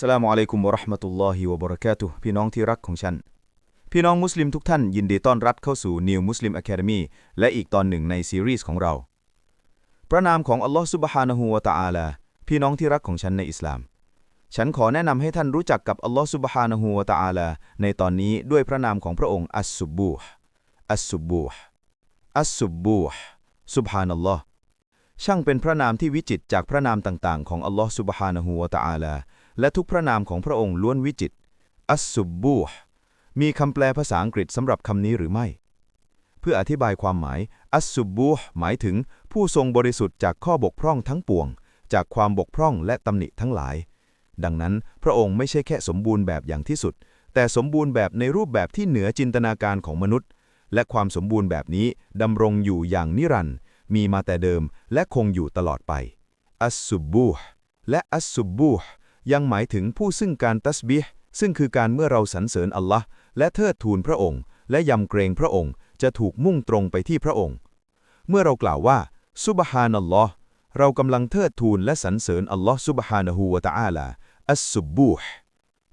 สลามุอะลัยกุมวะราะห์มะตุลลอฮิวะบะเราะกาตุฮ์พี่น้องที่รักของฉัน พี่น้องมุสลิมทุกท่านยินดีต้อนรับเข้าสู่ New Muslim Academy และอีกตอนหนึ่งในซีรีส์ของเรา พระนามของอัลลอฮ์ซุบฮานะฮูวะตะอาลา พี่น้องที่รักของฉันในอิสลาม ฉันขอแนะนำให้ท่านรู้จักกับอัลลอฮ์ซุบฮานะฮูวะตะอาลา ในตอนนี้ด้วยพระนามของพระองค์อัสซุบบูฮ์อัสซุบบูฮ์อัสซุบบูฮ์ซุบฮานัลลอฮ์ช่างเป็นพระนามที่วิจิตจากพระนามต่างๆ ของอัลลอฮ์ซุบฮานะฮูวะตะอาลา และทุกพระนามของพระองค์ล้วนวิจิต อัสซุบบูฮ์มีคำแปลภาษาอังกฤษสำหรับคำนี้หรือไม่ เพื่ออธิบายความหมาย อัสซุบบูฮ์หมายถึงผู้ทรงบริสุทธิ์จากข้อบกพร่องทั้งปวง จากความบกพร่องและตำหนิทั้งหลาย ดังนั้นพระองค์ไม่ใช่แค่สมบูรณ์แบบอย่างที่สุด แต่สมบูรณ์แบบในรูปแบบที่เหนือจินตนาการของมนุษย์ และความสมบูรณ์แบบนี้ดำรงอยู่อย่างนิรันดร์มีมาแต่เดิมและคงอยู่ตลอดไป อัสซุบบูฮ์และอัสซุบบูฮ์ ยังหมายถึงผู้ซึ่งการตัสบิฮ์ซึ่งคือการเมื่อเราสรรเสริญอัลลอฮ์และเทิดทูนพระองค์ และยำเกรงพระองค์ จะถูกมุ่งตรงไปที่พระองค์ เมื่อเรากล่าวว่าซุบฮานัลลอฮ์เรากำลังเทิดทูนและสรรเสริญอัลลอฮ์ซุบฮานะฮูวะตะอาลาอัสซุบบูฮ์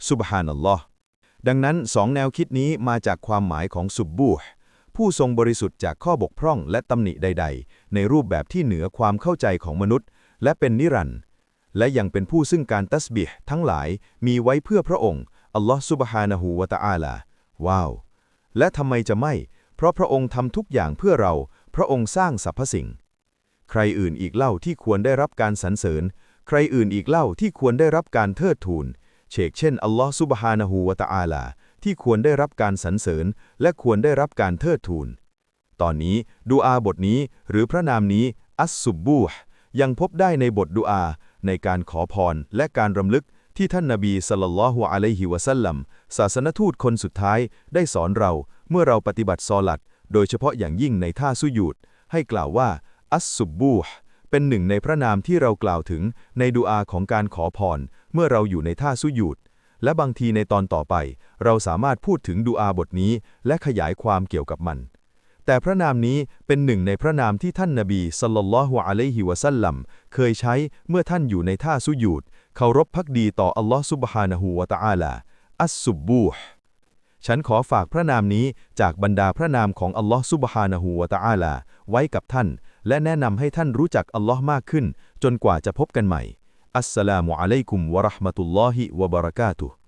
ซุบฮานัลลอฮ์ดังนั้นสองแนวคิดนี้มาจากความหมายของซุบบูฮ์ผู้ทรงบริสุทธิ์จากข้อบกพร่องและตำหนิใด ๆ ในรูปแบบที่เหนือความเข้าใจของมนุษย์ และเป็นนิรันดร์ และยังเป็นผู้ซึ่งการตัสบิฮ์ทั้งหลายมีไว้เพื่อพระองค์ อัลลอฮ์ซุบฮานะฮูวะตะอาลา ว้าว และทำไมจะไม่ เพราะพระองค์ทำทุกอย่างเพื่อเรา พระองค์สร้างสรรพสิ่ง ใครอื่นอีกเล่าที่ควรได้รับการสรรเสริญ ใครอื่นอีกเล่าที่ควรได้รับการเทิดทูนเชกเช่น อัลลอฮ์ซุบฮานะฮูวะตะอาลา ที่ควรได้รับการสรรเสริญ และควรได้รับการเทิดทูนตอนนี้ดูอาบทนี้หรือพระนามนี้ อัสซุบบูฮ์ยังพบได้ในบทดูอา ในการขอพรและการรำลึกที่ท่านนาบีสลลัลลอฮุอะลัยฮิวะสัลลัมศาสนทูตคนสุดท้ายได้สอนเราเมื่อเราปฏิบัติซอลัด โดยเฉพาะอย่างยิ่งในท่าสุยูดให้กล่าวว่า อัสซุบบูฮ์เป็นหนึ่งในพระนามที่เรากล่าวถึงในดูอาของการขอพร เมื่อเราอยู่ในท่าสุยูดและบางทีในตอนต่อไป เราสามารถพูดถึงดูอาบทนี้ และขยายความเกี่ยวกับมัน แต่พระนามนี้เป็นหนึ่งในพระนามที่ท่านนาบีสัลลัลลอฮุอะลัยฮิวะสัลลัมเคยใช้เมื่อท่านอยู่ในท่าสุยูดเคารพพักดีต่ออัลลอฮ์ซุบฮานะฮูวะตะอาลา อัสซุบบูฮ์ฉันขอฝากพระนามนี้จากบรรดาพระนามของอัลลอฮ์ซุบฮานะฮูวะตะอาลา ไว้กับท่าน และแนะนำให้ท่านรู้จักอัลลอฮ์มากขึ้น จนกว่าจะพบกันใหม่ อัสสลามุอะลัยกุมวะราะห์มะตุลลอฮิวะบะเราะกาตุฮ์